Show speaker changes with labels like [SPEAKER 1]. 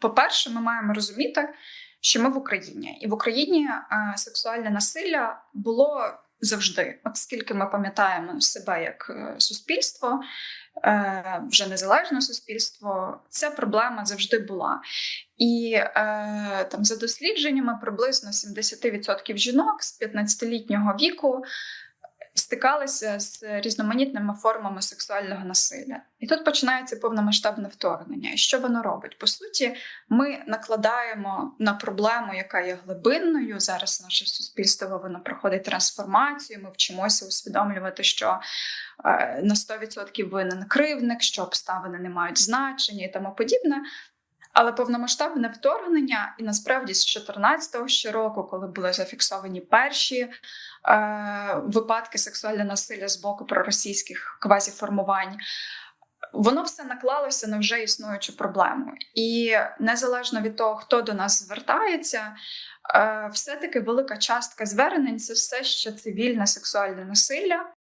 [SPEAKER 1] По-перше, ми маємо розуміти, що ми в Україні, і в Україні е, сексуальне насилля було завжди. От скільки ми пам'ятаємо себе як е, суспільство, е, вже незалежне суспільство, ця проблема завжди була. І там за дослідженнями приблизно 70% жінок з 15-літнього віку стикалися з різноманітними формами сексуального насилля. І тут починається повномасштабне вторгнення. І що воно робить? По суті, ми накладаємо на проблему, яка є глибинною. Зараз наше суспільство воно проходить трансформацію. Ми вчимося усвідомлювати, що е, на 100% винен кривник, що обставини не мають значення і тому подібне. Але повномасштабне вторгнення, і насправді з 14-го щороку, коли були зафіксовані перші е, випадки сексуального насилля з боку проросійських квазіформувань, воно все наклалося на вже існуючу проблему. І незалежно від того, хто до нас звертається, е, все-таки велика частка звернень це все ще цивільне сексуальне насилля.